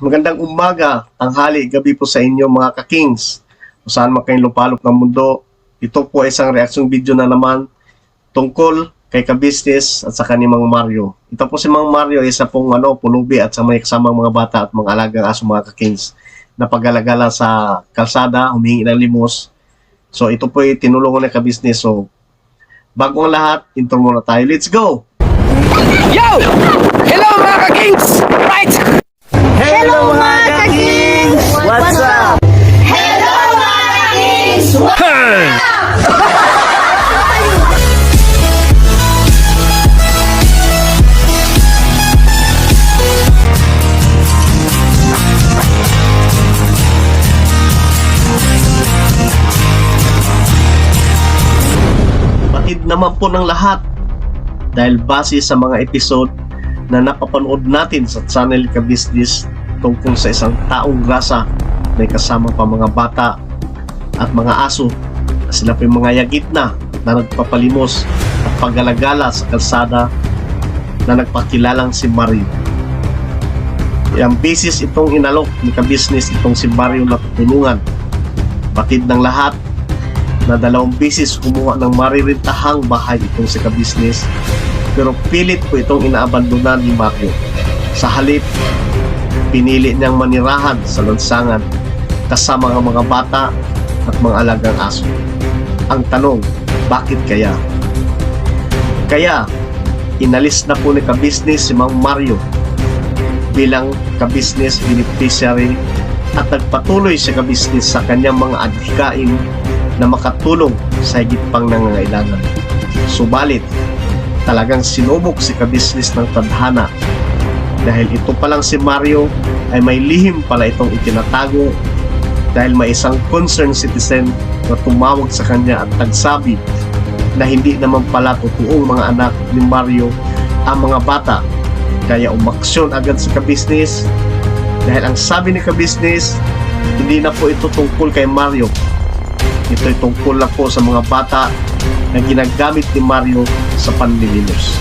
magandang umaga, tanghali, gabi po sa inyo mga ka-kings. Saan man kayong lupalop ng mundo, ito po ay isang reaksyon video na naman tungkol kay ka-business at sa kanimang Mario. Ito po si Mang Mario, isa pong ano, pulubi at sa may kasamang mga bata at mga alagang aso mga ka-kings na paggalagala sa kalsada, humingi ng limos. So ito po ay tinulungan ng ka-business. So bago ang lahat, intro muna tayo. Let's go! Yo! Hello mga ka-kings! Batid naman po ng lahat dahil base sa mga episode na napapanood natin sa channel Ka Business tungkol sa isang taong grasa may kasama pa mga bata at mga aso sila po yung mga yagit na na nagpapalimos at paggalagala sa kalsada na nagpakilalang si Mario. Yang bisis itong inalok ni ka-business itong si Mario na tutulungan. Batid ng lahat na dalawang bisis kumuha ng maririntahang bahay itong si ka-business pero pilit po itong inaabandonan ni Mario. Sa halip, pinili niyang manirahan sa lansangan kasama ang mga bata at mga alagang aso. Ang tanong, bakit kaya? Kaya, inalis na po ni ka-business si Mang Mario bilang ka-business beneficiary at nagpatuloy si ka-business sa kanyang mga adhikain na makatulong sa higit pang nangangailangan. Subalit, talagang sinubok si ka-business ng tadhana. Dahil ito pa lang si Mario ay may lihim pala itong itinatago dahil may isang concerned citizen na tumawag sa kanya at nagsabi na hindi naman pala totoong mga anak ni Mario ang mga bata. Kaya umaksyon agad sa ka-business dahil ang sabi ni ka-business hindi na po ito tungkol kay Mario ito'y tungkol lang po sa mga bata na ginagamit ni Mario sa panlilinos.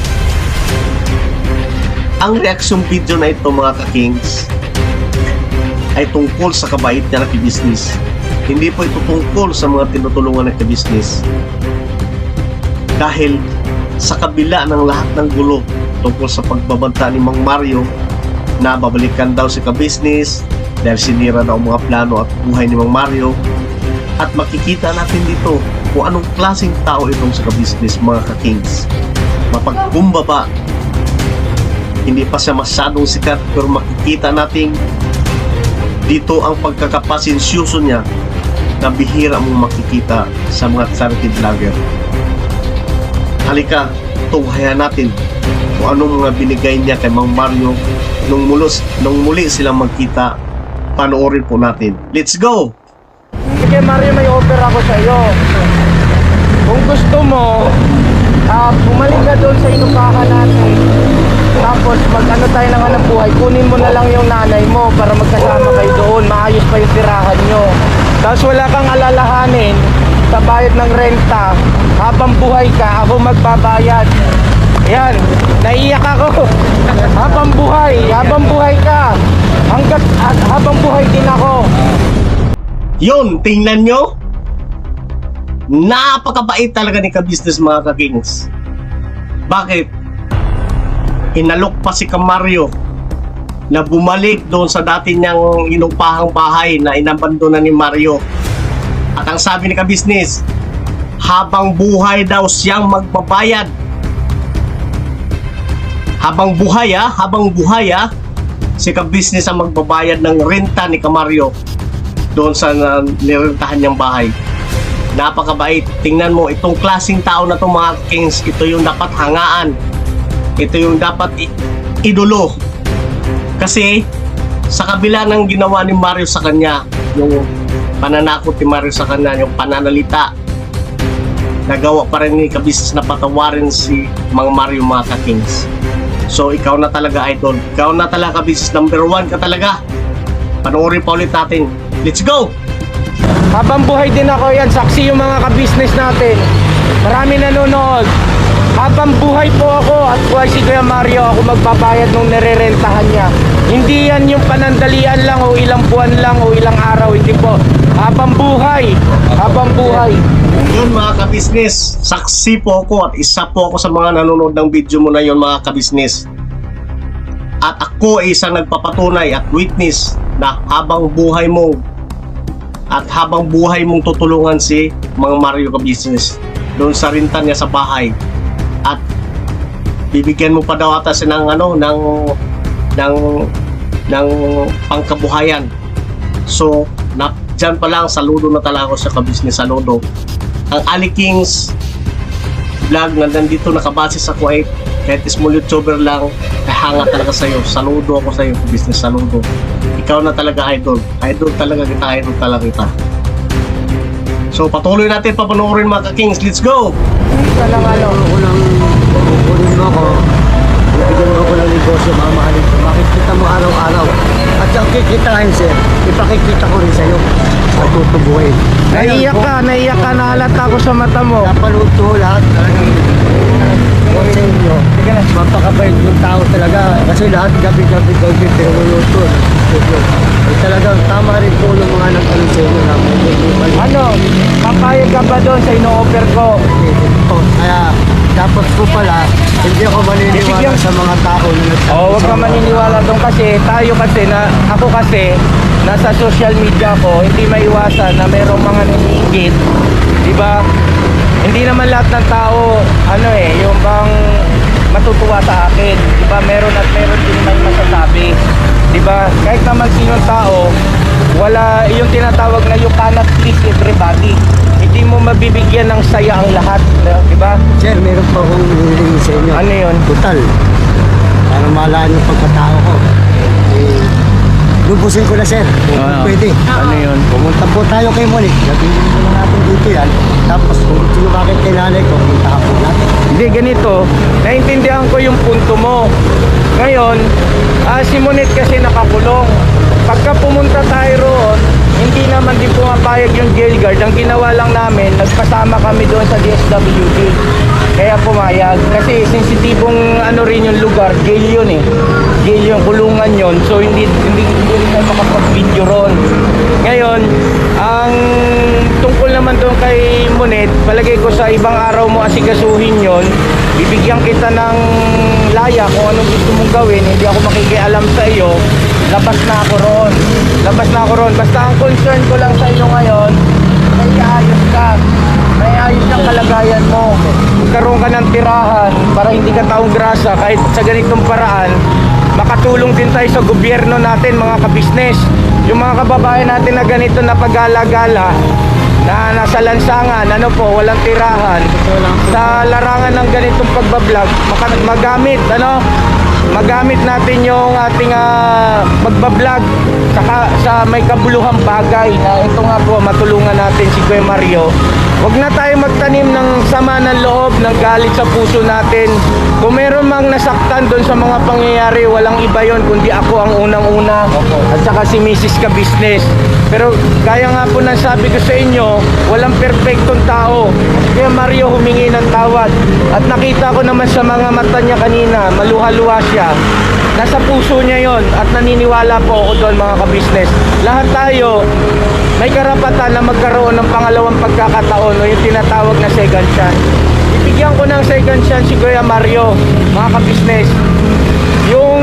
Ang reaction video na ito mga ka-kings ay tungkol sa kabait niya na business. Hindi po ito tungkol sa mga tinutulungan ng business. Dahil sa kabila ng lahat ng gulo tungkol sa pagbabanta ni Mang Mario na babalikan daw si ka-business dahil sinira daw ang mga plano at buhay ni Mang Mario at makikita natin dito kung anong klaseng tao itong sa ka-business mga ka-kings. Mapagkumbaba, hindi pa siya masyadong sikat pero makikita natin dito ang pagkakapasensyoso niya na bihira mong makikita sa mga charity vlogger. Halika, tunghayan natin kung anong mga binigay niya kay Mang Mario nung, mulos, nung muli silang magkita. Panoorin po natin. Let's go! Sige Mario, may offer ako sa iyo. Kung gusto mo, ah bumalik ka doon sa inupahan natin. Tapos mag-ano tayo ng hanap buhay, kunin mo na lang yung nanay mo para magkasama kayo doon. Maayos pa yung tirahan nyo. Tapos wala kang alalahanin sa bayad ng renta. Habang buhay ka, ako magbabayad. Yan, naiyak ako. habang buhay, habang buhay ka. Hanggat at habang buhay din ako. Yun, tingnan nyo. Napakabait talaga ni ka-business mga ka-kings. Bakit? Inalok pa si Kamario na bumalik doon sa dati niyang inupahang bahay na inabandonan ni Mario. At ang sabi ni ka-business, habang buhay daw siyang magbabayad. Habang buhay ah, habang buhay ah, si ka-business ang magbabayad ng renta ni Kamario doon sa uh, nirentahan niyang bahay. Napakabait. Tingnan mo, itong klasing tao na itong mga kings, ito yung dapat hangaan. Ito yung dapat idolo. Kasi, sa kabila ng ginawa ni Mario sa kanya, yung pananakot ni Mario sa kanya, yung pananalita, nagawa pa rin ni Kabisnes na patawarin si mga Mario mga ka-kings. So, ikaw na talaga, idol. Ikaw na talaga, Kabisnes. Number one ka talaga. Panoorin pa ulit natin. Let's go! Habang buhay din ako yan, saksi yung mga ka-business natin. Marami nanonood. habang buhay po ako at buhay si Kuya Mario, ako magbabayad nung nirerentahan niya. Hindi yan yung panandalian lang o ilang buwan lang o ilang araw, hindi po. Habang buhay, habang buhay. Yun mga kabisnes, saksi po ako at isa po ako sa mga nanonood ng video mo na yun mga kabisnes. At ako ay isang nagpapatunay at witness na habang buhay mo at habang buhay mong tutulungan si mga Mario Kabisnes doon sa rintan niya sa bahay. At bibigyan mo pa daw ata siya ng ano ng ng ng pangkabuhayan. So na, dyan pa lang saludo na talaga sa kabisnes saludo. Ang Ali Kings vlog na nandito nakabase sa Kuwait kahit small YouTuber lang kahanga talaga sa'yo saludo ako sa'yo business saludo ikaw na talaga idol idol talaga kita idol talaga kita so patuloy natin papanoorin mga ka-Kings let's go Isa lang ano. ko ng kukunin mo ako, bibigyan mo ako ng negosyo, mamahalin ko. Makikita mo araw-araw. At ang kikitain, sir, ipakikita ko rin sa'yo. Patutubuhin. Naiyak ka, naiyak ka, nahalata ako sa mata mo. Napanood ko lahat. Talagang ko sa inyo. Mapakabait yung tao talaga. Kasi lahat gabi-gabi daw din pinululuto. Eh, talagang tama rin po ng mga inyo na may Ano, papayag ka ba doon sa ino-offer ko? Oh, Kaya dapat po pala, hindi ako maniniwala sa mga tao na nagsasabi Oo, wag sa ka maniniwala doon kasi tayo kasi na ako kasi nasa social media ko, hindi maiwasan na merong mga naniingit. 'Di ba? Hindi naman lahat ng tao ano eh, yung bang matutuwa sa akin. 'Di ba? Meron at meron din may masasabi. 'Di ba? Kahit naman sinong tao, wala yung tinatawag na you cannot please everybody. Hindi mo mabibigyan ng saya ang lahat, 'di ba? Sir, meron pa akong hiling sa inyo. Ano 'yun? Total. Para malaan yung pagkatao ko. Eh, lubusin ko na, sir. Kung Ano? pwede. Ano 'yun? Pumunta po tayo kay Monique. Gagawin mo na natin dito yan. Tapos kung nyo bakit kay nanay ko, punta po natin. Hindi, ganito. Naintindihan ko yung punto mo. Ngayon, ah, si Monet kasi nakakulong. Pagka pumunta tayo roon, hindi naman din pumapayag yung jail guard. Ang ginawa lang namin, nagpasama kami doon sa DSWD. Kaya pumayag. Kasi sensitibong ano rin yung lugar, jail yun eh. Jail yung kulungan yun. So hindi, hindi, hindi tayo makapag-video roon. Ngayon, ang tungkol naman doon kay Monet, palagay ko sa ibang araw mo asigasuhin yon bibigyan kita ng laya kung anong gusto mong gawin, hindi ako makikialam sa iyo, labas na ako roon. Labas na ako roon. Basta ang concern ko lang sa iyo ngayon, may ayos ka. May ayos ang kalagayan mo. Magkaroon ka ng tirahan para hindi ka taong grasa kahit sa ganitong paraan makatulong din tayo sa gobyerno natin mga kabisnes yung mga kababayan natin na ganito na pagala-gala na nasa lansangan, ano po, walang tirahan. Sa larangan ng ganitong pagbablog magamit, ano? Magamit natin yung ating uh, magbablog saka sa may kabuluhang bagay na ito nga po matulungan natin si Kuya Mario Huwag na tayo magtanim ng sama ng loob, ng galit sa puso natin. Kung meron mang nasaktan doon sa mga pangyayari, walang iba yon kundi ako ang unang-una at saka si Mrs. Ka-Business. Pero gaya nga po ng sabi ko sa inyo, walang perfectong tao. Kaya Mario humingi ng tawad. At nakita ko naman sa mga mata niya kanina, maluha-luha siya. Nasa puso niya yon at naniniwala po ako doon mga ka-business. Lahat tayo may karapatan na magkaroon ng pangalawang pagkakataon o yung tinatawag na second chance. Ibigyan ko ng second chance si Kuya Mario, mga ka-business. Yung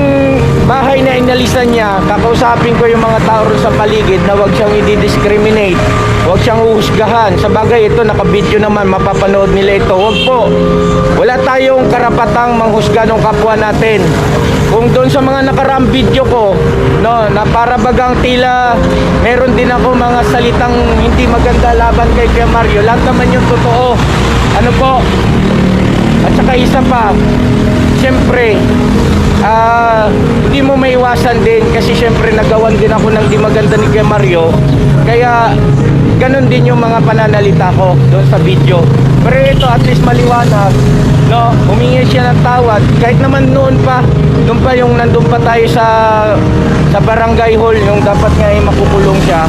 bahay na inalisan niya, kakausapin ko yung mga tao sa paligid na wag siyang i-discriminate, wag siyang uhusgahan. Sa bagay ito, nakabidyo naman, mapapanood nila ito. Wag po. Wala tayong karapatang manghusga ng kapwa natin. Kung doon sa mga nakaraang video ko, no, na para bagang tila meron din ako mga salitang hindi maganda laban kay Kuya Mario. Lahat naman yung totoo. Ano po? At saka isa pa, siyempre, ah, hindi mo maiwasan din kasi siyempre nagawan din ako ng di maganda ni Kuya Mario. Kaya, ganun din yung mga pananalita ko doon sa video. Pero ito at least maliwanag, no? Humingi siya ng tawad. Kahit naman noon pa, noon pa yung nandun pa tayo sa sa barangay hall, yung dapat nga ay makukulong siya.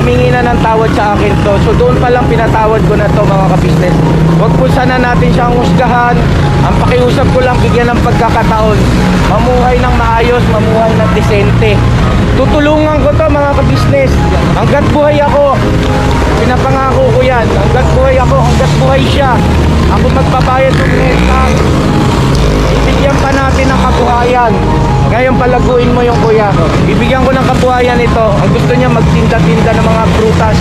Humingi na ng tawad sa akin to. So doon pa lang pinatawad ko na to mga ka-business. Huwag po sana natin siyang husgahan. Ang pakiusap ko lang bigyan ng pagkakataon. Mamuhay ng maayos, mamuhay ng desente. Tutulungan ko to mga ka-business. Hanggat buhay ako, pinapangako ko yan. Hanggat buhay ako, hanggat buhay siya. Ako magbabayad ng utang. Bibigyan pa natin ng kabuhayan. Ngayon palaguin mo yung kuya. Bibigyan ko ng kabuhayan ito. Ang gusto niya magtinda-tinda ng mga prutas.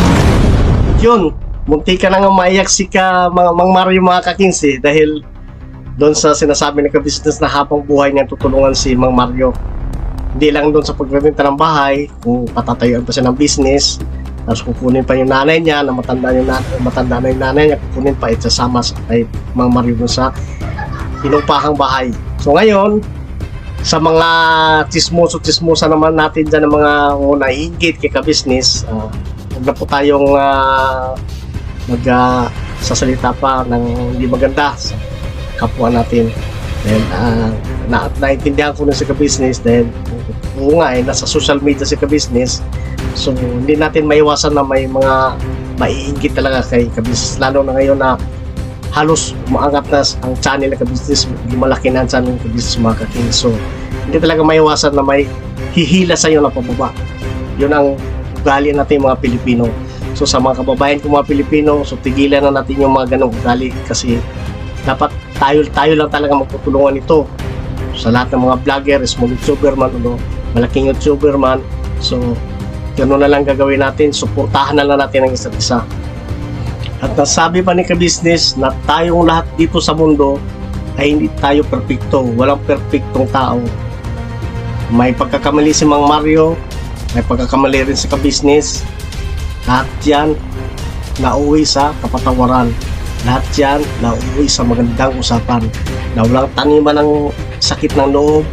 Yun, munti ka na nga maiyak si ka, mga, Mang Mario mga kakinsi dahil doon sa sinasabi ng ka-business na habang buhay niya tutulungan si Mang Mario. Hindi lang doon sa pagbebenta ng bahay, kung patatayuan pa siya ng business, tapos kukunin pa yung nanay niya, na matanda, yung nanay, matanda na yung nanay niya, kukunin pa at sasama sa kay Mang Mario doon sa pinupahang bahay. So ngayon, sa mga chismoso-chismosa naman natin dyan ng mga oh, naiingit kay ka-business, ah, huwag na po tayong ah, mag sasalita pa ng hindi maganda sa kapwa natin. Dahil ah, na, naintindihan ko na si ka-business dahil oo nga eh, nasa social media si ka-business. So hindi natin maiwasan na may mga maiingit talaga kay ka-business. Lalo na ngayon na halos umaangat na ang channel ng ka-business, malaki na ang channel ng ka-business mga kaking. So hindi talaga maiwasan na may hihila sa iyo na pababa. Yun ang ugali natin mga Pilipino. So sa mga kababayan ko mga Pilipino, so tigilan na natin yung mga ganong ugali kasi dapat tayo tayo lang talaga magtutulungan ito sa lahat ng mga vlogger, small YouTuber man, ano, malaking YouTuber man. So, gano'n na lang gagawin natin. Suportahan na lang natin ang isa't isa. At nasabi pa ni ka-business na tayong lahat dito sa mundo ay hindi tayo perfecto. Walang perfectong tao. May pagkakamali si Mang Mario, may pagkakamali rin sa ka-business. Lahat yan nauwi sa kapatawaran. Lahat yan nauwi sa magandang usapan. Na walang taniman ng sakit ng loob,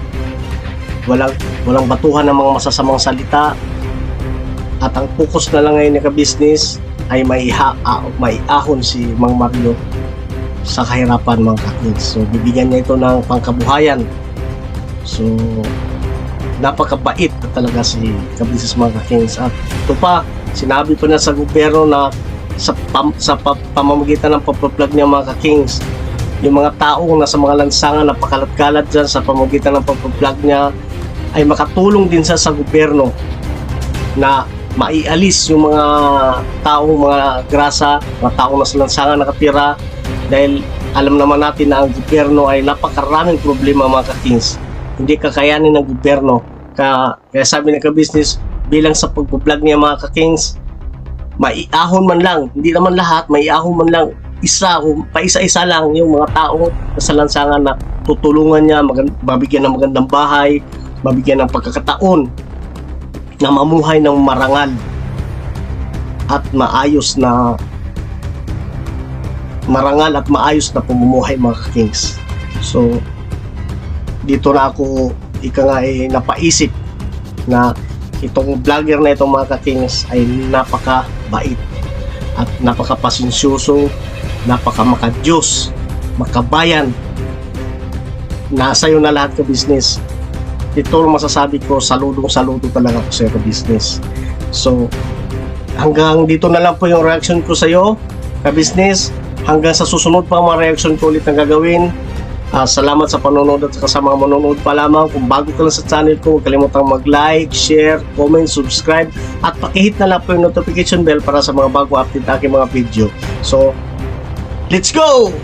walang, walang batuhan ng mga masasamang salita, at ang focus na lang ngayon ni ka-business ay may, ha, ah, may ahon si Mang Mario sa kahirapan mga kakids. So, bibigyan niya ito ng pangkabuhayan. So, napakabait na talaga si Kabisis mga kakings. At ito pa, sinabi pa na sa gobyerno na sa, pam, sa pa, pamamagitan ng pagpa-vlog niya mga kakings, yung mga taong nasa mga lansangan na pakalat-kalat dyan sa pamamagitan ng pagpa-vlog niya ay makatulong din sa sa gobyerno na maialis yung mga taong mga grasa, mga taong nasa lansangan nakatira dahil alam naman natin na ang gobyerno ay napakaraming problema mga ka-kings. Hindi kakayanin ng gobyerno. Kaya, kaya sabi ng ka-business, bilang sa pag-vlog niya mga ka-kings, maiahon man lang, hindi naman lahat, maiahon man lang isa o paisa-isa lang yung mga taong nasa lansangan na tutulungan niya, mabigyan ng magandang bahay, mabigyan ng pagkakataon na mamuhay ng marangal at maayos na marangal at maayos na pamumuhay mga kings. So, dito na ako ika nga eh, napaisip na itong vlogger na itong mga kings ay napakabait at napakapasensyoso, napakamakadiyos, makabayan. Nasa iyo na lahat ka business ito masasabi ko, saludong saludo talaga ako sa iyo business. So, hanggang dito na lang po yung reaction ko sa iyo, ka-business. Hanggang sa susunod pa mga reaction ko ulit na gagawin. Ah, salamat sa panonood at sa mga manonood pa lamang. Kung bago ka lang sa channel ko, huwag kalimutang mag-like, share, comment, subscribe at pakihit na lang po yung notification bell para sa mga bago update aking mga video. So, let's go!